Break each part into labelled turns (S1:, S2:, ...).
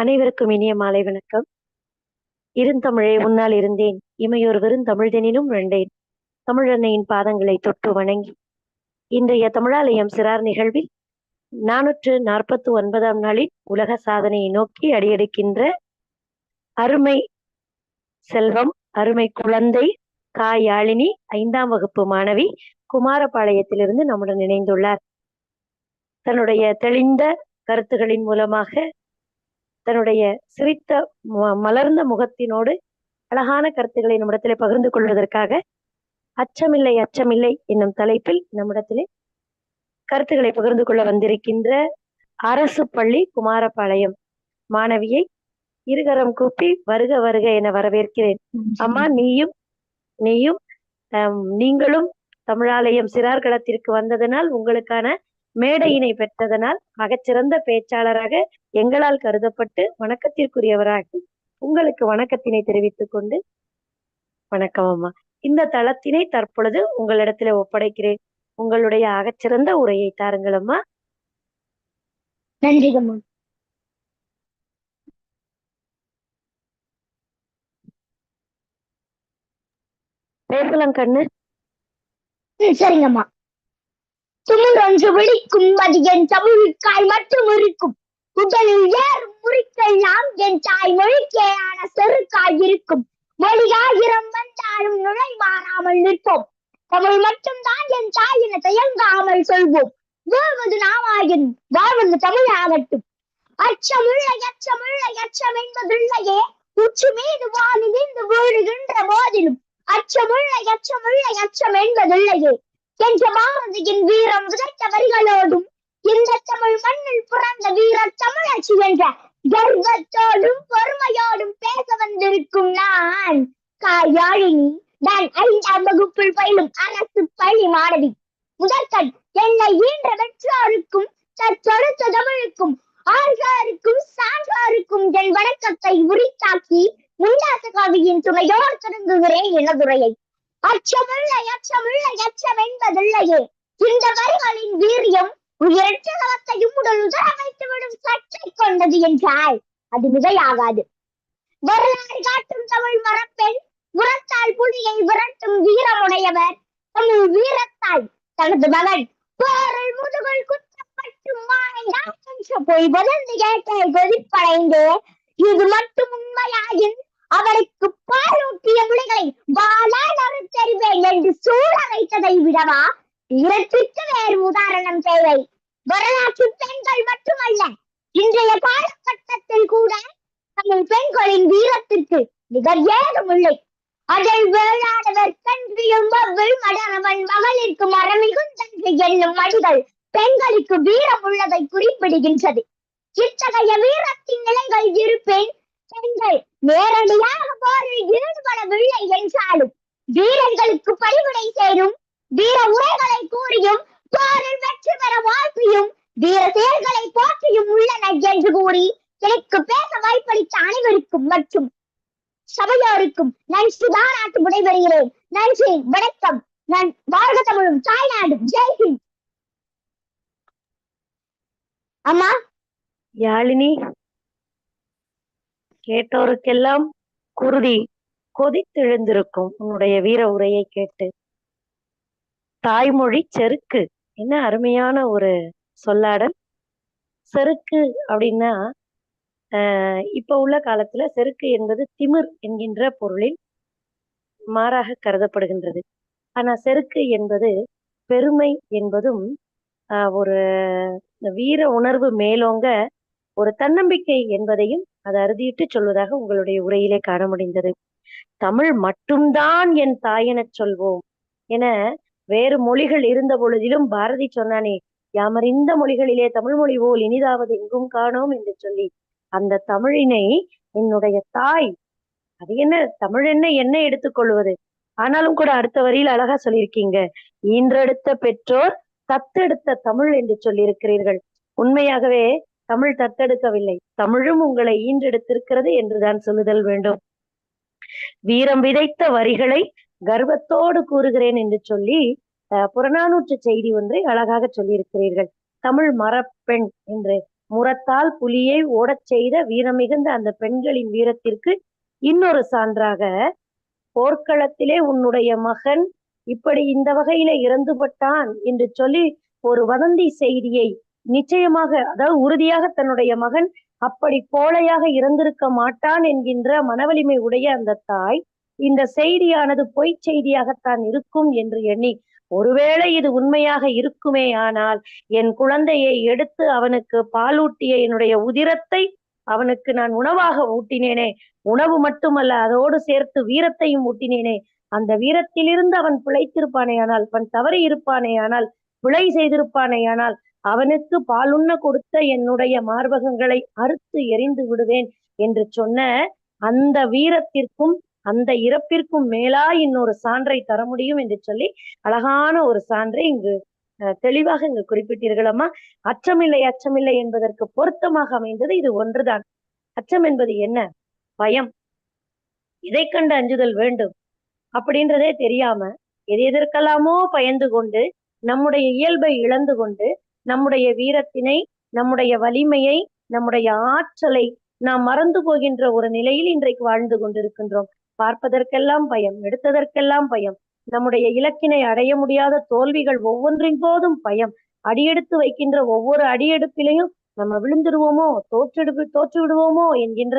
S1: அனைவருக்கும் இனிய மாலை வணக்கம் இருந்தமிழே உன்னால் இருந்தேன் இமையோர் வெறுந்தமிழ்தெனினும் வெண்டேன் தமிழன்னையின் பாதங்களை தொட்டு வணங்கி இன்றைய தமிழாலயம் சிறார் நிகழ்வில் நானூற்று நாற்பத்தி ஒன்பதாம் நாளில் உலக சாதனையை நோக்கி அடியெடுக்கின்ற அருமை செல்வம் அருமை குழந்தை காயாழினி ஐந்தாம் வகுப்பு மாணவி குமாரபாளையத்திலிருந்து நம்முடன் இணைந்துள்ளார் தன்னுடைய தெளிந்த கருத்துகளின் மூலமாக தன்னுடைய சிரித்த மலர்ந்த முகத்தினோடு அழகான கருத்துக்களை நம்மிடத்திலே பகிர்ந்து கொள்வதற்காக அச்சமில்லை அச்சமில்லை என்னும் தலைப்பில் நம்மிடத்திலே கருத்துக்களை பகிர்ந்து கொள்ள வந்திருக்கின்ற அரசு பள்ளி குமாரபாளையம் மாணவியை இருகரம் கூப்பி வருக வருக என வரவேற்கிறேன் அம்மா நீயும் நீயும் நீங்களும் தமிழாலயம் சிறார்களத்திற்கு வந்ததனால் உங்களுக்கான மேடையினை பெற்றதனால் மகச்சிறந்த பேச்சாளராக எங்களால் கருதப்பட்டு வணக்கத்திற்குரியவராக உங்களுக்கு வணக்கத்தினை தெரிவித்துக் கொண்டு வணக்கம் அம்மா இந்த தளத்தினை தற்பொழுது உங்களிடத்துல ஒப்படைக்கிறேன் உங்களுடைய அகச்சிறந்த உரையை தாருங்கள் அம்மா நன்றி பேசலாம் கண்ணு
S2: சரிங்கம்மா துமிழ் விழிக்கும் அது என் தமிழுக்காய் மட்டும் இருக்கும் உடலில் ஏறும் நாம் என் தாய் மொழிக்கேயான செருக்காய் இருக்கும் மொழியாயிரம் வந்தாலும் நுழை மாறாமல் நிற்போம் தமிழ் மட்டும்தான் என் தாய் என தயங்காமல் சொல்வோம் வாழ்வது நாமாயின் வாழ்வது தமிழாகட்டும் அச்சமுள்ள எச்சமுள்ள எச்சம் என்பதுள்ளையே உச்சி மீது வானிலிருந்து வீடுகின்ற போதிலும் அச்சமுள்ள எச்சமுள்ள எச்சம் என்பதுள்ளையே என்ற வானதியின் வீரம் உதைத்த இந்த தமிழ் மண்ணில் பிறந்த வீர தமிழச்சி என்ற கர்வத்தோடும் பொறுமையோடும் பேச வந்திருக்கும் நான் காயாழினி நான் ஐந்தாம் வகுப்பில் பயிலும் அரசு பள்ளி மாணவி முதற்கண் என்னை ஈன்ற வெற்றாருக்கும் தற்பொழுத்த தமிழுக்கும் ஆழ்காருக்கும் சான்றாருக்கும் என் வணக்கத்தை உரித்தாக்கி முண்டாச காவியின் துணையோர் தொடங்குகிறேன் எனதுரையை அச்சமுள்ள எச்சமுள்ள எச்சம் என்பதில்லையே இந்த வரிகளின் வீரியம் உயிரற்றத்தையும் உடல் உதர வைத்துவிடும் சற்றை கொண்டது என்றால் அது மிகையாகாது வரலாறு காட்டும் தமிழ் மரப்பெண் உரத்தால் புலியை விரட்டும் வீரமுடையவர் தமிழ் தனது மகன் போரில் மாலை போய் வளர்ந்து இது மட்டும் உண்மையாயின் அல்லவா இரட்டித்து வேறு உதாரணம் தேவை வரலாற்று பெண்கள் மட்டுமல்ல இன்றைய காலகட்டத்தில் கூட தமிழ் பெண்களின் வீரத்திற்கு நிகர் ஏதும் இல்லை அதை வேளாடவர் கன்றியும் அவ்வில் மடரவன் மகளிற்கு மரமிகுந்தன்று என்னும் மடிகள் பெண்களுக்கு வீரம் உள்ளதை குறிப்பிடுகின்றது இத்தகைய வீரத்தின் நிலைகள் இருப்பேன் பெண்கள் நேரடியாக போரில் ஈடுபடவில்லை என்றாலும் வீரர்களுக்கு பணிவிடை சேரும் வீர உரைகளை கூறியும் போரில் வெற்றி பெற வாழ்த்தியும் வீர செயல்களை போற்றியும் உள்ளன என்று கூறி எனக்கு பேச வாய்ப்பளித்த அனைவருக்கும் மற்றும் சபையோருக்கும் நன்றி பாராட்டு விடைபெறுகிறேன் நன்றி வணக்கம் நான் வாழ்க தமிழும் தாய்நாடு ஜெய்ஹிந்த் அம்மா
S1: யாழினி கேட்டோருக்கெல்லாம் குருதி கொதித்தெழுந்திருக்கும் உன்னுடைய வீர உரையை கேட்டு தாய்மொழி செருக்கு என்ன அருமையான ஒரு சொல்லாடல் செருக்கு அப்படின்னா இப்ப உள்ள காலத்துல செருக்கு என்பது திமிர் என்கின்ற பொருளில் மாறாக கருதப்படுகின்றது ஆனா செருக்கு என்பது பெருமை என்பதும் ஒரு வீர உணர்வு மேலோங்க ஒரு தன்னம்பிக்கை என்பதையும் அது அறுதியிட்டு சொல்வதாக உங்களுடைய உரையிலே காண முடிந்தது தமிழ் மட்டும்தான் என் தாயென சொல்வோம் என வேறு மொழிகள் இருந்த பொழுதிலும் பாரதி சொன்னானே இந்த மொழிகளிலே தமிழ் மொழி போல் இனிதாவது எங்கும் காணோம் என்று சொல்லி அந்த தமிழினை என்னுடைய தாய் அது என்ன தமிழ் என்ன என்ன எடுத்துக்கொள்வது ஆனாலும் கூட அடுத்த வரியில் அழகா சொல்லியிருக்கீங்க ஈன்றெடுத்த பெற்றோர் தத்தெடுத்த தமிழ் என்று சொல்லியிருக்கிறீர்கள் உண்மையாகவே தமிழ் தத்தெடுக்கவில்லை தமிழும் உங்களை ஈன்றெடுத்திருக்கிறது என்றுதான் சொல்லுதல் வேண்டும் வீரம் விதைத்த வரிகளை கர்வத்தோடு கூறுகிறேன் என்று சொல்லி புறநானூற்று செய்தி ஒன்றை அழகாக சொல்லியிருக்கிறீர்கள் தமிழ் மரப்பெண் என்று முரத்தால் புலியை ஓடச் செய்த வீரமிகுந்த அந்த பெண்களின் வீரத்திற்கு இன்னொரு சான்றாக போர்க்களத்திலே உன்னுடைய மகன் இப்படி இந்த வகையில இறந்துபட்டான் என்று சொல்லி ஒரு வதந்தி செய்தியை நிச்சயமாக அதாவது உறுதியாக தன்னுடைய மகன் அப்படி கோழையாக இறந்திருக்க மாட்டான் என்கின்ற மனவலிமை உடைய அந்த தாய் இந்த செய்தியானது பொய் செய்தியாகத்தான் இருக்கும் என்று எண்ணி ஒருவேளை இது உண்மையாக இருக்குமே ஆனால் என் குழந்தையை எடுத்து அவனுக்கு பாலூட்டிய என்னுடைய உதிரத்தை அவனுக்கு நான் உணவாக ஊட்டினேனே உணவு மட்டுமல்ல அதோடு சேர்த்து வீரத்தையும் ஊட்டினேனே அந்த வீரத்திலிருந்து அவன் பிழைத்திருப்பானே ஆனால் அவன் தவறி இருப்பானே ஆனால் பிழை செய்திருப்பானே ஆனால் அவனுக்கு பாலுண்ண கொடுத்த என்னுடைய மார்பகங்களை அறுத்து எரிந்து விடுவேன் என்று சொன்ன அந்த வீரத்திற்கும் அந்த இறப்பிற்கும் மேலா இன்னொரு சான்றை தர முடியும் என்று சொல்லி அழகான ஒரு சான்றை இங்கு தெளிவாக இங்கு குறிப்பிட்டீர்கள் அச்சமில்லை அச்சமில்லை என்பதற்கு பொருத்தமாக அமைந்தது இது ஒன்றுதான் அச்சம் என்பது என்ன பயம் இதை கண்டு அஞ்சுதல் வேண்டும் அப்படின்றதே தெரியாம எது எதற்கெல்லாமோ பயந்து கொண்டு நம்முடைய இயல்பை இழந்து கொண்டு நம்முடைய வீரத்தினை நம்முடைய வலிமையை நம்முடைய ஆற்றலை நாம் மறந்து போகின்ற ஒரு நிலையில் இன்றைக்கு வாழ்ந்து கொண்டிருக்கின்றோம் பார்ப்பதற்கெல்லாம் பயம் எடுத்ததற்கெல்லாம் பயம் நம்முடைய இலக்கினை அடைய முடியாத தோல்விகள் ஒவ்வொன்றின் போதும் பயம் அடியெடுத்து வைக்கின்ற ஒவ்வொரு அடியெடுப்பிலையும் நம்ம விழுந்துருவோமோ தோற்றெடுப்பு தோற்று விடுவோமோ என்கின்ற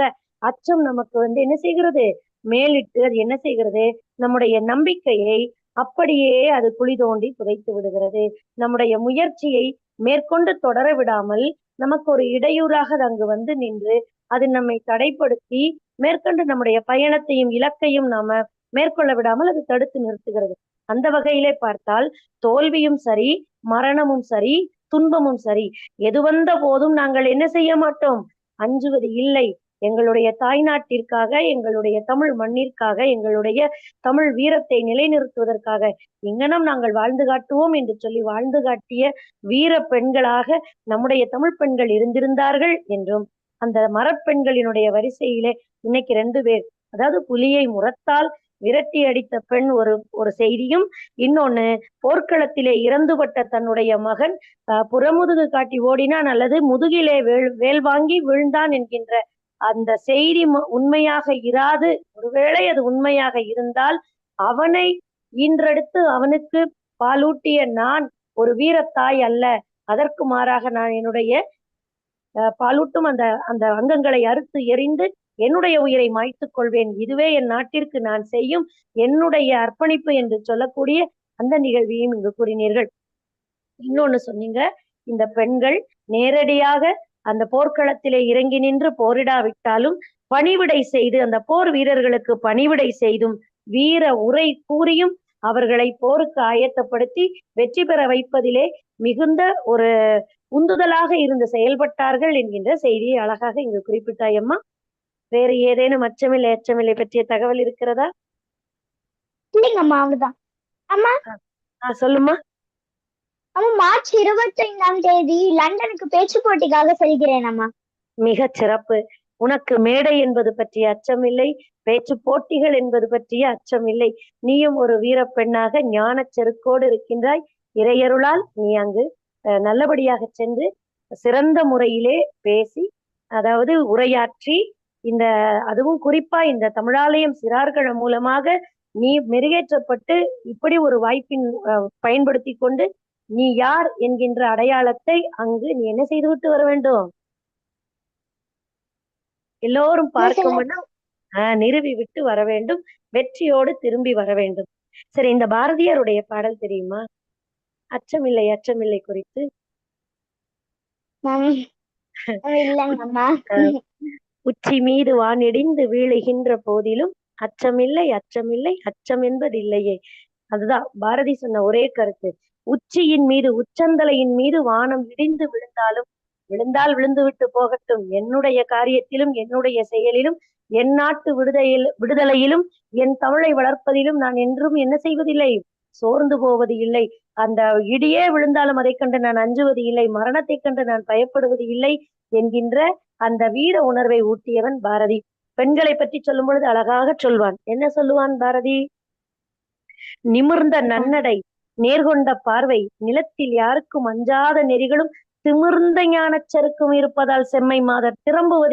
S1: அச்சம் நமக்கு வந்து என்ன செய்கிறது மேலிட்டு அது என்ன செய்கிறது நம்முடைய நம்பிக்கையை அப்படியே அது குழி தோண்டி புதைத்து விடுகிறது நம்முடைய முயற்சியை மேற்கொண்டு தொடர விடாமல் நமக்கு ஒரு இடையூறாக அது அங்கு வந்து நின்று அது நம்மை தடைப்படுத்தி மேற்கொண்டு நம்முடைய பயணத்தையும் இலக்கையும் நாம மேற்கொள்ள விடாமல் அது தடுத்து நிறுத்துகிறது அந்த வகையிலே பார்த்தால் தோல்வியும் சரி மரணமும் சரி துன்பமும் சரி எது வந்த போதும் நாங்கள் என்ன செய்ய மாட்டோம் அஞ்சுவது இல்லை எங்களுடைய தாய்நாட்டிற்காக எங்களுடைய தமிழ் மண்ணிற்காக எங்களுடைய தமிழ் வீரத்தை நிலைநிறுத்துவதற்காக இங்கனம் நாங்கள் வாழ்ந்து காட்டுவோம் என்று சொல்லி வாழ்ந்து காட்டிய வீர பெண்களாக நம்முடைய தமிழ் பெண்கள் இருந்திருந்தார்கள் என்றும் அந்த மரப்பெண்களினுடைய வரிசையிலே இன்னைக்கு ரெண்டு பேர் அதாவது புலியை முரத்தால் விரட்டி அடித்த பெண் ஒரு ஒரு செய்தியும் இன்னொன்னு போர்க்களத்திலே இறந்துபட்ட தன்னுடைய மகன் புறமுதுகு காட்டி ஓடினான் அல்லது முதுகிலே வேல் வேல் வாங்கி விழுந்தான் என்கின்ற அந்த செய்தி உண்மையாக இராது ஒருவேளை அது உண்மையாக இருந்தால் அவனை ஈன்றெடுத்து அவனுக்கு பாலூட்டிய நான் ஒரு வீரத்தாய் அல்ல அதற்கு மாறாக நான் என்னுடைய பாலூட்டும் அந்த அந்த அங்கங்களை அறுத்து எரிந்து என்னுடைய உயிரை மாய்த்துக் கொள்வேன் இதுவே என் நாட்டிற்கு நான் செய்யும் என்னுடைய அர்ப்பணிப்பு என்று சொல்லக்கூடிய அந்த நிகழ்வையும் இங்கு கூறினீர்கள் இன்னொன்னு சொன்னீங்க இந்த பெண்கள் நேரடியாக அந்த போர்க்களத்திலே இறங்கி நின்று போரிடாவிட்டாலும் பணிவிடை செய்து அந்த போர் வீரர்களுக்கு பணிவிடை செய்தும் வீர உரை கூறியும் அவர்களை போருக்கு ஆயத்தப்படுத்தி வெற்றி பெற வைப்பதிலே மிகுந்த ஒரு உந்துதலாக இருந்து செயல்பட்டார்கள் என்கின்ற செய்தியை அழகாக இங்கு குறிப்பிட்டாய் அம்மா வேறு ஏதேனும் அச்சமில்லை அச்சமில்லை பற்றிய தகவல் இருக்கிறதா அம்மா அம்மா
S2: மார்ச் இருபத்தி ஐந்தாம் தேதி லண்டனுக்கு அம்மா
S1: சிறப்பு உனக்கு மேடை என்பது பற்றிய அச்சமில்லை பேச்சு போட்டிகள் என்பது பற்றிய அச்சம் இல்லை நீயும் ஒரு வீர பெண்ணாக ஞான செருக்கோடு இருக்கின்றாய் இறையருளால் நீ அங்கு நல்லபடியாக சென்று சிறந்த முறையிலே பேசி அதாவது உரையாற்றி இந்த அதுவும் குறிப்பா இந்த தமிழாலயம் சிறார்கள மூலமாக நீ மெருகேற்றப்பட்டு இப்படி ஒரு வாய்ப்பின் பயன்படுத்தி கொண்டு நீ யார் என்கின்ற அடையாளத்தை அங்கு நீ என்ன செய்துவிட்டு வர வேண்டும் எல்லோரும் பார்க்கும்னா ஆஹ் நிறுவி விட்டு வர வேண்டும் வெற்றியோடு திரும்பி வர வேண்டும் சரி இந்த பாரதியாருடைய பாடல் தெரியுமா அச்சமில்லை அச்சமில்லை குறித்து உச்சி மீது வானிடிந்து வீழுகின்ற போதிலும் அச்சமில்லை அச்சமில்லை அச்சம் என்பதில்லையே அதுதான் பாரதி சொன்ன ஒரே கருத்து உச்சியின் மீது உச்சந்தலையின் மீது வானம் இடிந்து விழுந்தாலும் விழுந்தால் விழுந்து விட்டு போகட்டும் என்னுடைய காரியத்திலும் என்னுடைய செயலிலும் என் நாட்டு விடுதையில் விடுதலையிலும் என் தமிழை வளர்ப்பதிலும் நான் என்றும் என்ன செய்வதில்லை சோர்ந்து போவது இல்லை அந்த இடியே விழுந்தாலும் அதைக் கண்டு நான் அஞ்சுவது இல்லை மரணத்தைக் கண்டு நான் பயப்படுவது இல்லை என்கின்ற அந்த வீர உணர்வை ஊட்டியவன் பாரதி பெண்களை பற்றி சொல்லும் பொழுது அழகாக சொல்வான் என்ன சொல்லுவான் பாரதி நிமிர்ந்த நன்னடை நேர்கொண்ட பார்வை நிலத்தில் யாருக்கும் அஞ்சாத நெறிகளும் திமிர்ந்த ஞானச் சருக்கும் இருப்பதால் செம்மை மாதர்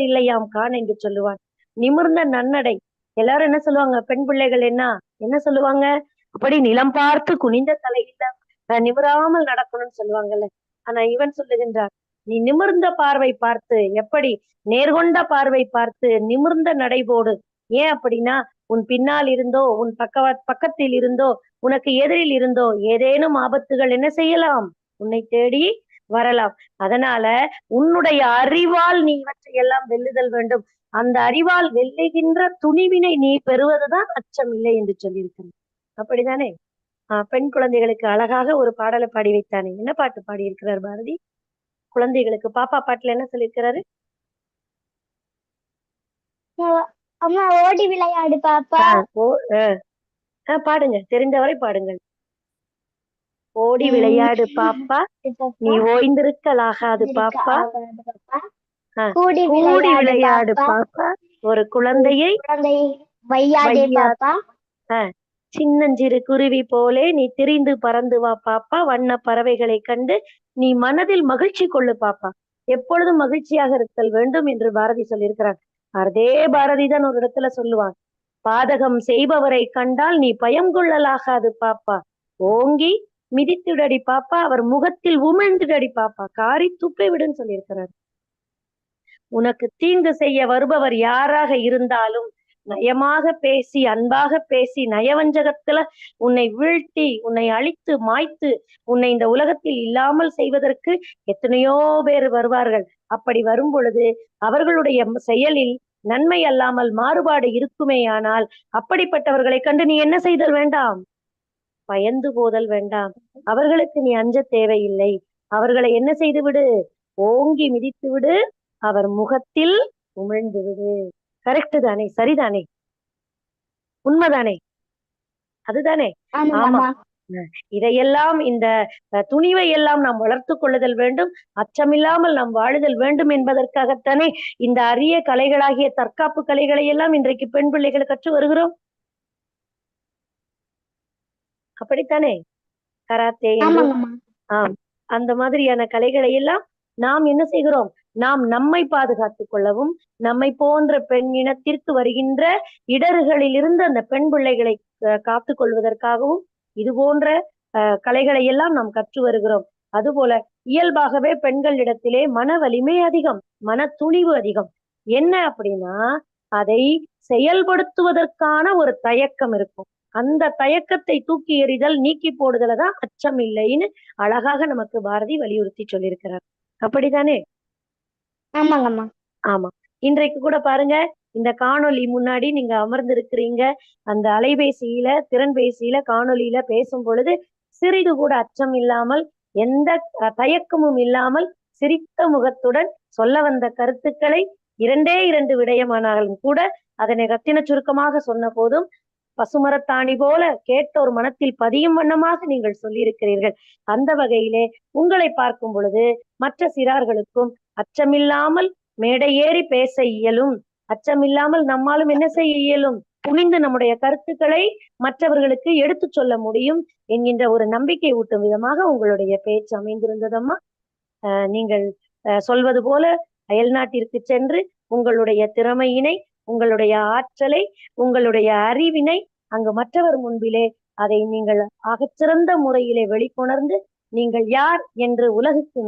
S1: இல்லையாம் கான் என்று சொல்லுவான் நிமிர்ந்த நன்னடை எல்லாரும் என்ன சொல்லுவாங்க பெண் பிள்ளைகள் என்ன என்ன சொல்லுவாங்க அப்படி நிலம் பார்த்து குனிந்த தலையில நிமிராமல் நடக்கணும்னு சொல்லுவாங்கல்ல ஆனா இவன் சொல்லுகின்றார் நீ நிமிர்ந்த பார்வை பார்த்து எப்படி நேர்கொண்ட பார்வை பார்த்து நிமிர்ந்த நடைபோடு ஏன் அப்படின்னா உன் பின்னால் இருந்தோ உன் பக்க பக்கத்தில் இருந்தோ உனக்கு எதிரில் இருந்தோ ஏதேனும் ஆபத்துகள் என்ன செய்யலாம் உன்னை தேடி வரலாம் அதனால உன்னுடைய அறிவால் நீ இவற்றை எல்லாம் வெல்லுதல் வேண்டும் அந்த அறிவால் வெல்லுகின்ற துணிவினை நீ பெறுவதுதான் அச்சம் இல்லை என்று சொல்லியிருக்கிறேன் அப்படிதானே ஆஹ் பெண் குழந்தைகளுக்கு அழகாக ஒரு பாடலை பாடி வைத்தானே என்ன பாட்டு பாடி இருக்கிறார் பாரதி குழந்தைகளுக்கு பாப்பா பாட்டுல என்ன சொல்லியிருக்கிறாரு
S2: அம்மா ஓடி விளையாடு பாப்பா
S1: ஆஹ் பாடுங்க தெரிந்தவரை பாடுங்கள் ஓடி விளையாடு பாப்பா நீ ஓய்ந்திருக்கலாகாது பாப்பா
S2: கூடி விளையாடு பாப்பா
S1: ஒரு குழந்தையை
S2: வையாதே பாப்பா
S1: சின்னஞ்சிறு குருவி போலே நீ திரிந்து பறந்து வா பாப்பா வண்ண பறவைகளை கண்டு நீ மனதில் மகிழ்ச்சி கொள்ளு பாப்பா எப்பொழுதும் மகிழ்ச்சியாக இருத்தல் வேண்டும் என்று பாரதி சொல்லியிருக்கிறார் அதே பாரதி தான் ஒரு இடத்துல சொல்லுவான் பாதகம் செய்பவரை கண்டால் நீ பயம் கொள்ளலாகாது பாப்பா ஓங்கி மிதித்துடடி பாப்பா அவர் முகத்தில் உமிழ்ந்துடடி பாப்பா காரி துப்பி விடுன்னு சொல்லியிருக்கிறார் உனக்கு தீங்கு செய்ய வருபவர் யாராக இருந்தாலும் நயமாக பேசி அன்பாக பேசி நயவஞ்சகத்துல உன்னை வீழ்த்தி உன்னை அழித்து மாய்த்து உன்னை இந்த உலகத்தில் இல்லாமல் செய்வதற்கு எத்தனையோ பேர் வருவார்கள் அப்படி வரும் பொழுது அவர்களுடைய செயலில் நன்மை அல்லாமல் மாறுபாடு இருக்குமேயானால் அப்படிப்பட்டவர்களை கண்டு நீ என்ன செய்தல் வேண்டாம் பயந்து போதல் வேண்டாம் அவர்களுக்கு நீ அஞ்ச தேவையில்லை அவர்களை என்ன செய்து விடு ஓங்கி மிதித்து விடு அவர் முகத்தில் உமிழ்ந்து விடு கரெக்ட் தானே சரிதானே உண்மைதானே அதுதானே ஆமா இதையெல்லாம் இந்த துணிவை எல்லாம் நாம் வளர்த்து கொள்ளுதல் வேண்டும் அச்சமில்லாமல் நாம் வாழுதல் வேண்டும் என்பதற்காகத்தானே இந்த அரிய கலைகளாகிய தற்காப்பு கலைகளை எல்லாம் இன்றைக்கு பெண் பிள்ளைகள் கற்று வருகிறோம் அப்படித்தானே கராத்தே ஆம் அந்த மாதிரியான கலைகளை எல்லாம் நாம் என்ன செய்கிறோம் நாம் நம்மை பாதுகாத்துக் கொள்ளவும் நம்மை போன்ற பெண் இனத்திற்கு வருகின்ற இடர்களில் இருந்து அந்த பெண் பிள்ளைகளை காத்து கொள்வதற்காகவும் இது போன்ற கலைகளை எல்லாம் நாம் கற்று வருகிறோம் அதுபோல இயல்பாகவே பெண்களிடத்திலே மன வலிமை அதிகம் மன துணிவு அதிகம் என்ன அப்படின்னா அதை செயல்படுத்துவதற்கான ஒரு தயக்கம் இருக்கும் அந்த தயக்கத்தை தூக்கி எறிதல் நீக்கி போடுதல தான் அச்சம் இல்லைன்னு அழகாக நமக்கு பாரதி வலியுறுத்தி சொல்லியிருக்கிறார் அப்படித்தானே
S2: ஆமா
S1: இன்றைக்கு கூட பாருங்க இந்த காணொலி முன்னாடி நீங்க அமர்ந்து இருக்கிறீங்க அந்த அலைபேசியில திறன்பேசியில காணொலியில பேசும் பொழுது சிறிது கூட அச்சம் இல்லாமல் எந்த தயக்கமும் இல்லாமல் சிரித்த முகத்துடன் சொல்ல வந்த கருத்துக்களை இரண்டே இரண்டு விடயமானாலும் கூட அதனை ரத்தின சுருக்கமாக சொன்ன போதும் பசுமரத்தாணி போல கேட்டோர் மனத்தில் பதியும் வண்ணமாக நீங்கள் சொல்லியிருக்கிறீர்கள் அந்த வகையிலே உங்களை பார்க்கும் பொழுது மற்ற சிறார்களுக்கும் அச்சமில்லாமல் மேடை ஏறி பேச இயலும் அச்சமில்லாமல் நம்மாலும் என்ன செய்ய இயலும் புனிந்து நம்முடைய கருத்துக்களை மற்றவர்களுக்கு எடுத்து சொல்ல முடியும் என்கின்ற ஒரு நம்பிக்கை ஊட்டும் விதமாக உங்களுடைய பேச்சு அமைந்திருந்ததம்மா நீங்கள் சொல்வது போல அயல்நாட்டிற்கு சென்று உங்களுடைய திறமையினை உங்களுடைய ஆற்றலை உங்களுடைய அறிவினை அங்கு மற்றவர் முன்பிலே அதை நீங்கள் அகச்சிறந்த முறையிலே வெளிக்கொணர்ந்து நீங்கள் யார் என்று உலகுக்கு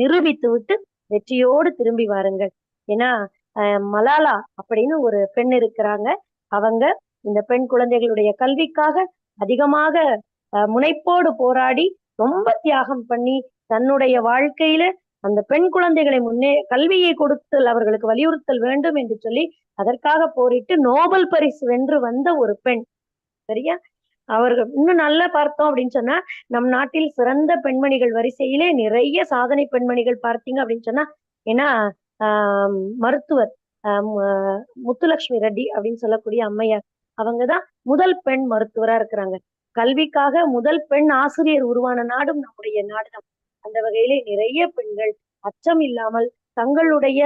S1: நிரூபித்து விட்டு வெற்றியோடு திரும்பி வாருங்கள் ஏன்னா மலாலா அப்படின்னு ஒரு பெண் இருக்கிறாங்க அவங்க இந்த பெண் குழந்தைகளுடைய கல்விக்காக அதிகமாக முனைப்போடு போராடி ரொம்ப தியாகம் பண்ணி தன்னுடைய வாழ்க்கையில அந்த பெண் குழந்தைகளை முன்னே கல்வியை கொடுத்தல் அவர்களுக்கு வலியுறுத்தல் வேண்டும் என்று சொல்லி அதற்காக போரிட்டு நோபல் பரிசு வென்று வந்த ஒரு பெண் சரியா அவர்கள் இன்னும் நல்லா பார்த்தோம் அப்படின்னு சொன்னா நம் நாட்டில் சிறந்த பெண்மணிகள் வரிசையிலே நிறைய சாதனை பெண்மணிகள் பார்த்தீங்க அப்படின்னு சொன்னா ஏன்னா ஆஹ் மருத்துவர் முத்துலட்சுமி ரெட்டி அப்படின்னு சொல்லக்கூடிய அம்மையார் அவங்கதான் முதல் பெண் மருத்துவரா இருக்கிறாங்க கல்விக்காக முதல் பெண் ஆசிரியர் உருவான நாடும் நம்முடைய நாடுதான் அந்த வகையிலே நிறைய பெண்கள் அச்சம் இல்லாமல் தங்களுடைய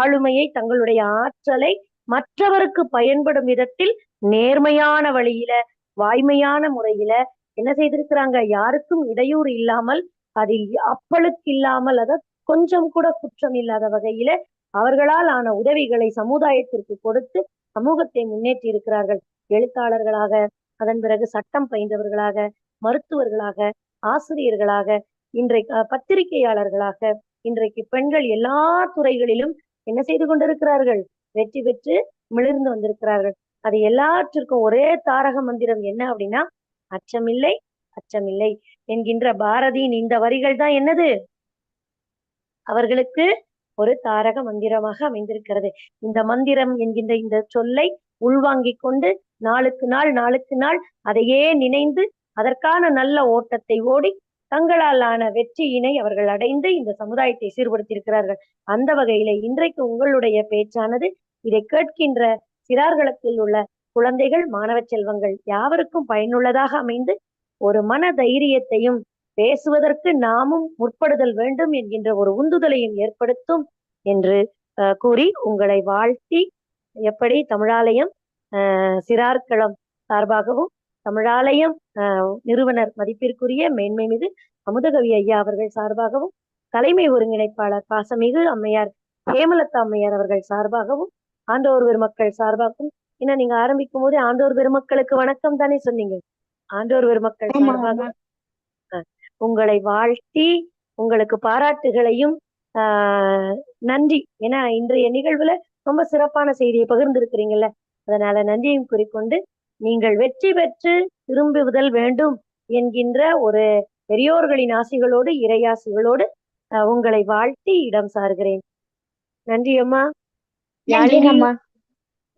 S1: ஆளுமையை தங்களுடைய ஆற்றலை மற்றவருக்கு பயன்படும் விதத்தில் நேர்மையான வழியில வாய்மையான முறையில என்ன செய்திருக்கிறாங்க யாருக்கும் இடையூறு இல்லாமல் அதில் அப்பழுக்கு இல்லாமல் அத கொஞ்சம் கூட குற்றம் இல்லாத வகையில அவர்களால் ஆன உதவிகளை சமுதாயத்திற்கு கொடுத்து சமூகத்தை முன்னேற்றி இருக்கிறார்கள் எழுத்தாளர்களாக அதன் பிறகு சட்டம் பயின்றவர்களாக மருத்துவர்களாக ஆசிரியர்களாக இன்றைக்கு பத்திரிகையாளர்களாக இன்றைக்கு பெண்கள் எல்லா துறைகளிலும் என்ன செய்து கொண்டிருக்கிறார்கள் வெற்றி பெற்று மிளிர்ந்து வந்திருக்கிறார்கள் அது எல்லாற்றிற்கும் ஒரே தாரக மந்திரம் என்ன அப்படின்னா அச்சமில்லை அச்சமில்லை என்கின்ற பாரதியின் இந்த வரிகள் தான் என்னது அவர்களுக்கு ஒரு தாரக மந்திரமாக அமைந்திருக்கிறது இந்த மந்திரம் என்கின்ற இந்த சொல்லை உள்வாங்கிக் கொண்டு நாளுக்கு நாள் நாளுக்கு நாள் அதையே நினைந்து அதற்கான நல்ல ஓட்டத்தை ஓடி தங்களாலான வெற்றியினை அவர்கள் அடைந்து இந்த சமுதாயத்தை சீர்படுத்தியிருக்கிறார்கள் அந்த வகையில இன்றைக்கு உங்களுடைய பேச்சானது இதை கேட்கின்ற சிறார்களத்தில் உள்ள குழந்தைகள் மாணவ செல்வங்கள் யாவருக்கும் பயனுள்ளதாக அமைந்து ஒரு மன தைரியத்தையும் பேசுவதற்கு நாமும் முற்படுதல் வேண்டும் என்கின்ற ஒரு உந்துதலையும் ஏற்படுத்தும் என்று கூறி உங்களை வாழ்த்தி எப்படி தமிழாலயம் சிறார்களம் சார்பாகவும் தமிழாலயம் நிறுவனர் மதிப்பிற்குரிய மேன்மை மீது அமுதகவி ஐயா அவர்கள் சார்பாகவும் தலைமை ஒருங்கிணைப்பாளர் பாசமிகு அம்மையார் ஹேமலதா அம்மையார் அவர்கள் சார்பாகவும் ஆண்டவர் பெருமக்கள் சார்பாக்கும் ஏன்னா நீங்க ஆரம்பிக்கும் போதே ஆண்டோர் பெருமக்களுக்கு வணக்கம் தானே சொன்னீங்க ஆண்டோர் பெருமக்கள் சார்பாக உங்களை வாழ்த்தி உங்களுக்கு பாராட்டுகளையும் ஆஹ் நன்றி ஏன்னா இன்றைய நிகழ்வுல ரொம்ப சிறப்பான செய்தியை பகிர்ந்திருக்கிறீங்கல்ல அதனால நன்றியும் குறிக்கொண்டு நீங்கள் வெற்றி பெற்று திரும்புதல் வேண்டும் என்கின்ற ஒரு பெரியோர்களின் ஆசிகளோடு இறையாசிகளோடு உங்களை வாழ்த்தி இடம் சார்கிறேன் நன்றி அம்மா யாழினி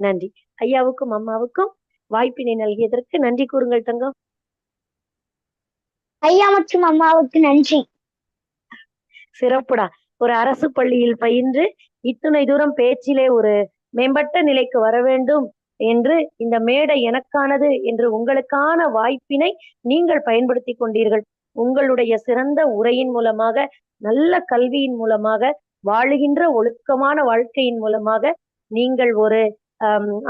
S1: நன்றி ஐயாவுக்கும் அம்மாவுக்கும் வாய்ப்பினை நல்கியதற்கு நன்றி கூறுங்கள் தங்கம்
S2: ஐயா மற்றும் அம்மாவுக்கு நன்றி
S1: சிறப்புடா ஒரு அரசு பள்ளியில் பயின்று இத்துணை தூரம் பேச்சிலே ஒரு மேம்பட்ட நிலைக்கு வர வேண்டும் என்று இந்த மேடை எனக்கானது என்று உங்களுக்கான வாய்ப்பினை நீங்கள் பயன்படுத்தி கொண்டீர்கள் உங்களுடைய சிறந்த உரையின் மூலமாக நல்ல கல்வியின் மூலமாக வாழுகின்ற ஒழுக்கமான வாழ்க்கையின் மூலமாக நீங்கள் ஒரு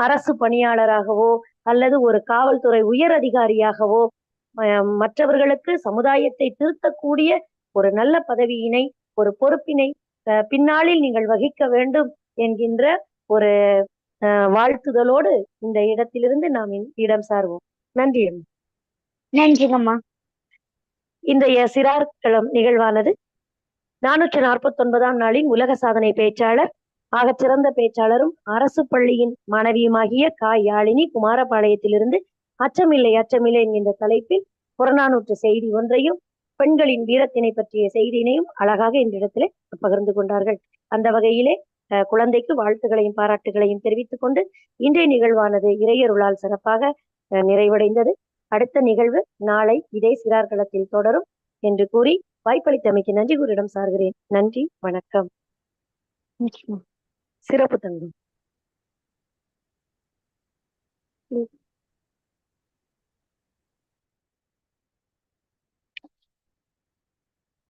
S1: அரசு பணியாளராகவோ அல்லது ஒரு காவல்துறை உயர் அதிகாரியாகவோ மற்றவர்களுக்கு சமுதாயத்தை திருத்தக்கூடிய ஒரு நல்ல பதவியினை ஒரு பொறுப்பினை பின்னாளில் நீங்கள் வகிக்க வேண்டும் என்கின்ற ஒரு வாழ்த்துதலோடு இந்த இடத்திலிருந்து நாம் இடம் சார்வோம் நன்றி அம்மா நன்றிங்கம்மா இந்த சிறார்களம் நிகழ்வானது நானூற்றி நாற்பத்தி ஒன்பதாம் நாளின் உலக சாதனை பேச்சாளர் ஆக சிறந்த பேச்சாளரும் அரசு பள்ளியின் மாணவியுமாகிய கா யாழினி குமாரபாளையத்திலிருந்து அச்சமில்லை அச்சமில்லை என்கின்ற தலைப்பில் புறநானூற்று செய்தி ஒன்றையும் பெண்களின் வீரத்தினை பற்றிய செய்தியினையும் அழகாக இந்த இடத்திலே பகிர்ந்து கொண்டார்கள் அந்த வகையிலே குழந்தைக்கு வாழ்த்துகளையும் பாராட்டுகளையும் தெரிவித்துக் கொண்டு இன்றைய நிகழ்வானது இறையருளால் சிறப்பாக நிறைவடைந்தது அடுத்த நிகழ்வு நாளை இதே சிறார்களத்தில் தொடரும் என்று கூறி வாய்ப்பளித்தமைக்கு நன்றி கூறிடம் சார்கிறேன் நன்றி வணக்கம் சிறப்பு தங்கம்